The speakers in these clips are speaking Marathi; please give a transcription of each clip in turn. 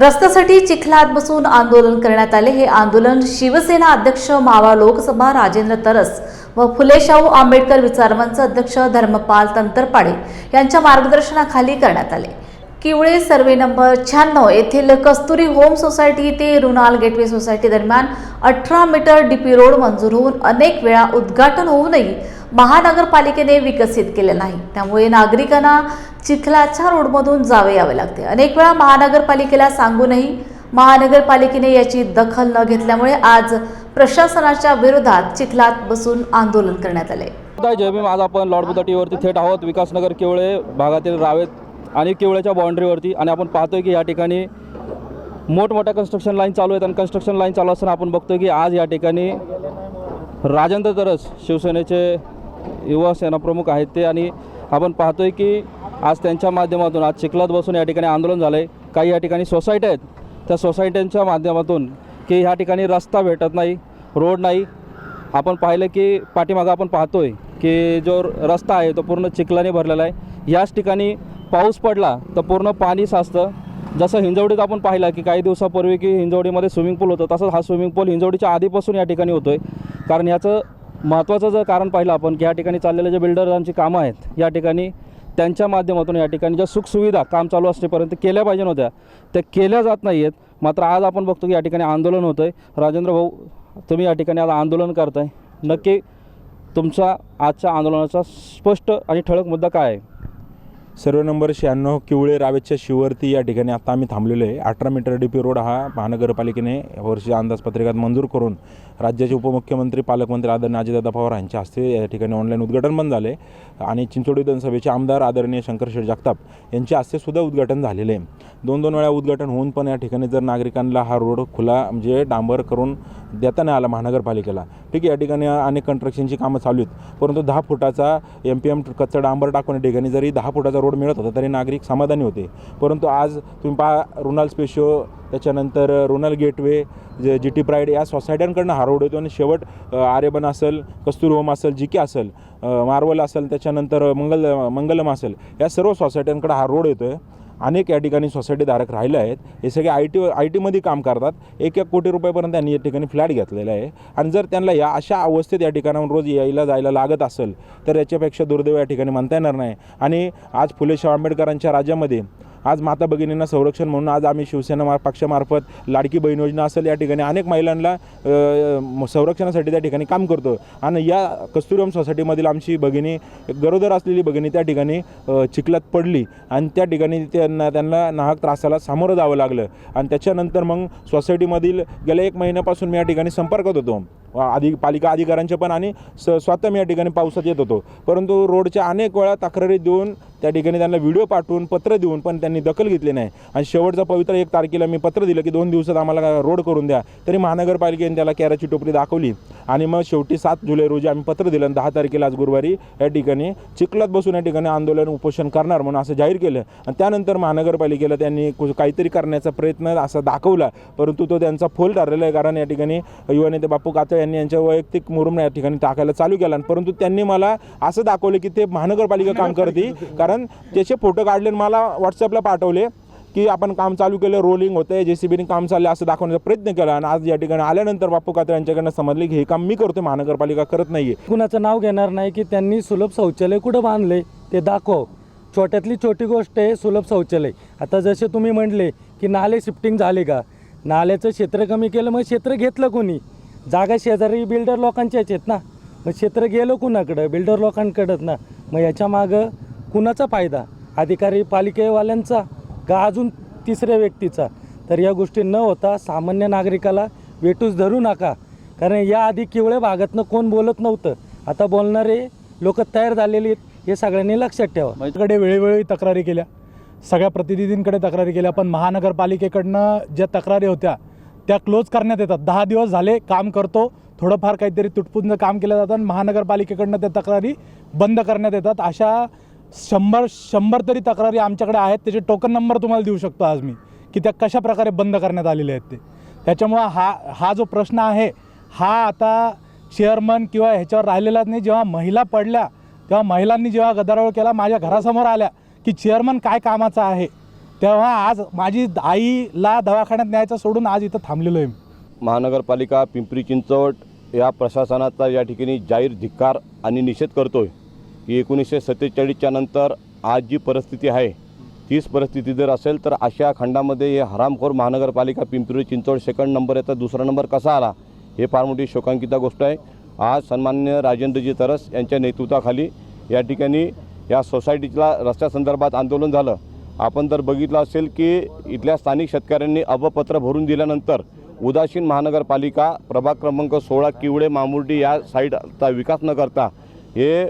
रस्त्यासाठी चिखलात बसून आंदोलन करण्यात आले. हे आंदोलन शिवसेना अध्यक्ष मावा लोकसभा राजेंद्र तरस व फुले शाहू आंबेडकर विचारमंच अध्यक्ष धर्मपाल तंतरपाडे यांच्या मार्गदर्शनाखाली करण्यात आले. किवळे सर्वे नंबर शहाण्णव येथील कस्तुरी होम सोसायटी ते रुणाल गेटवे सोसायटी दरम्यान अठरा मीटर डीपी रोड मंजूर होऊन अनेक वेळा उद्घाटन होऊनही महानगरपालिकेने विकसित केले नाही. त्यामुळे नागरिकांना चिखलाच्या रोडमधून जावे यावे लागते. अनेक वेळा महानगरपालिकेला सांगूनही महानगरपालिकेने याची दखल न घेतल्यामुळे आज प्रशासनाच्या विरोधात चिखलात बसून आंदोलन करण्यात आले. जय भीम आज आपण लॉर्ड बुदाटीवरती थेट आहोत. विकासनगर केवळे भागातील रावेत आणि केवळ्याच्या बाउंड्रीवरती आणि आपण पाहतोय की या ठिकाणी मोठमोठ्या कन्स्ट्रक्शन लाईन चालू आहेत. आणि कन्स्ट्रक्शन लाईन चालू असताना आपण बघतोय की आज या ठिकाणी राजेंद्र तरस शिवसेनेचे युवा सेना प्रमुख आहेत ते. आणि आपण पाहतोय की आज त्यांच्या माध्यमातून आज चिखलात बसून या ठिकाणी आंदोलन झालं आहे काही या ठिकाणी सोसायट्या आहेत. त्या सोसायट्यांच्या माध्यमातून की ह्या ठिकाणी रस्ता भेटत नाही रोड नाही. आपण पाहिलं की पाठीमागं आपण पाहतोय की जो रस्ता आहे तो पूर्ण चिखलाने भरलेला आहे. याच ठिकाणी पाऊस पडला तर पूर्ण पाणी साचतं. जसं हिंजवडीत आपण पाहिलं की काही दिवसापूर्वी की हिंजवडीमध्ये स्विमिंग पूल होतं तसंच हा स्विमिंग पूल हिंजवडीच्या आधीपासून या ठिकाणी होतो आहे कारण याचं महत्त्वाचं जर कारण पाहिलं आपण की या ठिकाणी चाललेले जे बिल्डरांची कामं आहेत या ठिकाणी त्यांच्या माध्यमातून या ठिकाणी ज्या सुखसुविधा काम चालू असतेपर्यंत केल्या पाहिजे नव्हत्या त्या केल्या जात नाही आहेत मात्र आज आपण बघतो की या ठिकाणी आंदोलन होतं आहे राजेंद्र भाऊ तुम्ही या ठिकाणी आज आंदोलन करताय. नक्की तुमचा आजच्या आंदोलनाचा स्पष्ट आणि ठळक मुद्दा काय आहे? सर्व नंबर शहाण्णव किवळे रावेच्या शिवरती या ठिकाणी आता आम्ही थांबलेलो आहे. अठरा मीटर डी पी रोड हा महानगरपालिकेने वर्षी अंदाजपत्रकात मंजूर करून राज्याचे उपमुख्यमंत्री पालकमंत्री आदरणीय अजितदादा पवार यांच्या हस्ते या ठिकाणी ऑनलाईन उद्घाटन पण झाले. आणि चिंचोडी विधानसभेचे आमदार आदरणीय शंकरशेठ जगताप यांच्या हस्ते सुद्धा उद्घाटन झालेले आहे. दोन दोन वेळा उद्घाटन होऊन पण या ठिकाणी जर नागरिकांना हा रोड खुला म्हणजे डांबर करून देता नाही आला महानगरपालिकेला ठीक आहे या ठिकाणी अनेक कंस्ट्रक्शनची कामं चालू आहेत. परंतु दहा फुटाचा एम पी एम कच्चा डांबर टाकून या ठिकाणी जरी दहा फुटाचा रोड मिळत होता तरी नागरिक समाधानी होते. परंतु आज तुम्ही पहा रुनाल स्पेशो त्याच्यानंतर रोनल गेटवे जे जी टी प्राईड या सोसायट्यांकडनं हा रोड येतो आणि शेवट आर्यबन असेल कस्तुरहोम असेल जी के असेल मार्वल असेल त्याच्यानंतर मंगल मंगलम असेल या सर्व सोसायट्यांकडे हा रोड येतो आहे अनेक या ठिकाणी सोसायटीधारक राहिले आहेत. हे सगळे आय टी आय टीमध्ये काम करतात. एक एक कोटी रुपयापर्यंत त्यांनी या ठिकाणी फ्लॅट घेतलेला आहे. आणि जर त्यांना या अशा अवस्थेत या ठिकाणाहून रोज यायला जायला लागत असेल तर याच्यापेक्षा दुर्दैव या ठिकाणी म्हणता येणार नाही. आणि आज फुले शाह आंबेडकरांच्या राज्यामध्ये आज माता भगिनींना संरक्षण म्हणून आज आम्ही शिवसेना मार पक्षामार्फत लाडकी बहीण योजना असेल या ठिकाणी अनेक महिलांना संरक्षणासाठी त्या ठिकाणी काम करतो आणि या कस्तुरम सोसायटीमधील आमची भगिनी गरोदर असलेली भगिनी त्या ठिकाणी चिखलात पडली. आणि त्या ठिकाणी त्यांना त्यांना नाहक त्रासाला सामोरं जावं लागलं. आणि त्याच्यानंतर मग सोसायटीमधील गेल्या एक महिन्यापासून मी या ठिकाणी संपर्कात होतो. अधिक पालिका अधिकाऱ्यांच्या पण आणि स स्वतः मी या ठिकाणी पावसात येत होतो. परंतु रोडच्या अनेक वेळा तक्रारी देऊन त्या ठिकाणी त्यांना व्हिडिओ पाठवून पत्र देऊन पण त्यांनी दखल घेतली नाही. आणि शेवटचा पवित्र एक तारखेला मी पत्र दिलं की दोन दिवसात आम्हाला रोड करून द्या. तरी महानगरपालिकेने त्याला कॅराची टोपली दाखवली. आणि मग शेवटी सात जुलै रोजी आम्ही पत्र दिलं आणि दहा तारखेला आज गुरुवारी या ठिकाणी चिखलात बसून या ठिकाणी आंदोलन उपोषण करणार म्हणून असं जाहीर केलं. आणि त्यानंतर महानगरपालिकेला त्यांनी कु- काहीतरी करण्याचा प्रयत्न असा दाखवला. परंतु तो त्यांचा फोल ठरलेला आहे. कारण या ठिकाणी युवा नेते बापू कातळ यांनी यांच्या वैयक्तिक मुरुम या ठिकाणी टाकायला चालू केला. आणि परंतु त्यांनी मला असं दाखवलं की ते महानगरपालिका काम करते. कारण त्याचे फोटो काढले आणि मला व्हॉट्सअपला पाठवले की आपण काम चालू केलं रोलिंग होतं जे सी बीने काम चाललं असं दाखवण्याचा प्रयत्न केला. आणि आज या ठिकाणी आल्यानंतर बापू कात्रे यांच्याकडनं समजले की हे काम मी करतो महानगरपालिका करत नाही कुणाचं नाव घेणार नाही की त्यांनी सुलभ शौचालय कुठं बांधले ते दाखव. छोट्यातली छोटी गोष्ट आहे सुलभ शौचालय. आता जसे तुम्ही म्हटले की नाले शिफ्टिंग झाले का? नाल्याचं क्षेत्र कमी केलं मग क्षेत्र घेतलं कोणी? जागा शेजारी बिल्डर लोकांच्याच आहेत ना. मग क्षेत्र गेलं कुणाकडं? बिल्डर लोकांकडंच ना. मग याच्या मागं कुणाचा फायदा? अधिकारी पालिकेवाल्यांचा का अजून तिसऱ्या व्यक्तीचा? तर या गोष्टी न होता सामान्य नागरिकाला वेटूस धरू नका. कारण या आधी किवळ्या भागातनं कोण बोलत नव्हतं. आता बोलणारे लोक तयार झालेले आहेत हे सगळ्यांनी लक्षात ठेवा. माझ्याकडे वेळोवेळी तक्रारी केल्या. सगळ्या प्रतिनिधींकडे तक्रारी केल्या. पण महानगरपालिकेकडनं ज्या तक्रारी होत्या त्या क्लोज करण्यात येतात. दहा दिवस झाले काम करतो. थोडंफार काहीतरी तुटपुंजं काम केलं जातं आणि महानगरपालिकेकडनं त्या तक्रारी बंद करण्यात येतात. अशा शंभर शंभर तरी तक्रारी आमच्याकडे आहेत. त्याचे टोकन नंबर तुम्हाला देऊ शकतो आज मी की त्या कशा प्रकारे बंद करण्यात आलेले आहेत ते. त्याच्यामुळं हा हा जो प्रश्न आहे हा आता चेअरमन किंवा ह्याच्यावर राहिलेलाच नाही. जेव्हा महिला पडल्या तेव्हा महिलांनी जेव्हा गदारोळ केला माझ्या घरासमोर आल्या की चेअरमन काय कामाचा आहे? तेव्हा आज माझी आईला दवाखान्यात न्यायचं सोडून आज इथं थांबलेलो आहे महानगरपालिका पिंपरी चिंचवड या प्रशासनाचा या ठिकाणी जाहीर धिक्कार आणि निषेध करतोय की एकोणीसशे सत्तेचाळीसच्या नंतर आज जी परिस्थिती आहे तीच परिस्थिती जर असेल तर अशा खंडामध्ये हे हरामखोर महानगरपालिका पिंपरी चिंचवड सेकंड नंबर येतात दुसरा नंबर कसा आला हे फार मोठी शोकांकिता गोष्ट आहे. आज सन्मान्य राजेंद्रजी तरस यांच्या नेतृत्वाखाली या ठिकाणी या सोसायटीच्या रस्त्यासंदर्भात आंदोलन झालं. आपण जर बघितलं असेल की इथल्या स्थानिक शेतकऱ्यांनी अबपत्र भरून दिल्यानंतर उदासीन महानगरपालिका प्रभाग क्रमांक सोळा किवडे मामुर्डी या साईडचा विकास न करता हे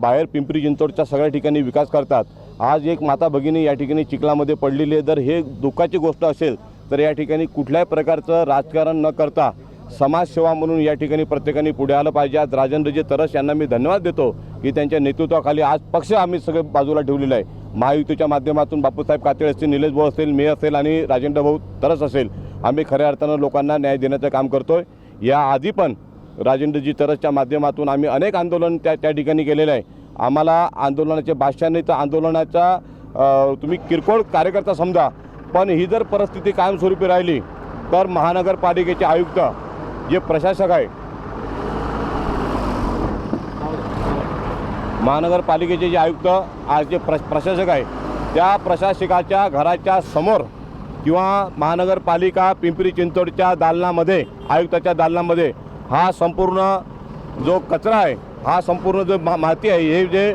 बाहेर पिंपरी चिंचवडच्या सगळ्या ठिकाणी विकास करतात. आज एक माता भगिनी या ठिकाणी चिखलामध्ये पडलेली आहे. जर हे दुःखाची गोष्ट असेल तर या ठिकाणी कुठल्याही प्रकारचं राजकारण न करता समाजसेवा म्हणून या ठिकाणी प्रत्येकाने पुढे आलं पाहिजे. आज राजेंद्रजी तरस यांना मी धन्यवाद देतो की त्यांच्या नेतृत्वाखाली आज पक्ष आम्ही सगळे बाजूला ठेवलेला आहे. महायुतीच्या माध्यमातून बापूसाहेब कातळे असतील निलेश भाऊ असेल मी असेल आणि राजेंद्र भाऊ तरच असेल आम्ही खऱ्या अर्थानं लोकांना न्याय देण्याचं काम करतोय. या आधी पण राजेंद्रजी तरसच्या माध्यमातून आम्ही अनेक आंदोलन त्या त्या ठिकाणी केलेलं आहे. आम्हाला आंदोलनाचे भाषांनी तर आंदोलनाचा तुम्ही किरकोळ कार्यकर्ता समजा पण ही जर परिस्थिती कायमस्वरूपी राहिली तर महानगरपालिकेचे आयुक्त जे प्रशासक आहे महानगरपालिकेचे जे आयुक्त आज जे प्र प्रशासक आहे त्या प्रशासकाच्या घराच्या समोर किंवा महानगरपालिका पिंपरी चिंचवडच्या दालनामध्ये आयुक्ताच्या दालनामध्ये हा संपूर्ण जो कचरा आहे हा संपूर्ण जो मा माती आहे हे जे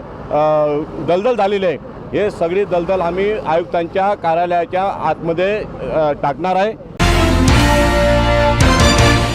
दलदल झालेले आहे हे सगळी दलदल आम्ही आयुक्तांच्या कार्यालयाच्या आतमध्ये टाकणार आहे.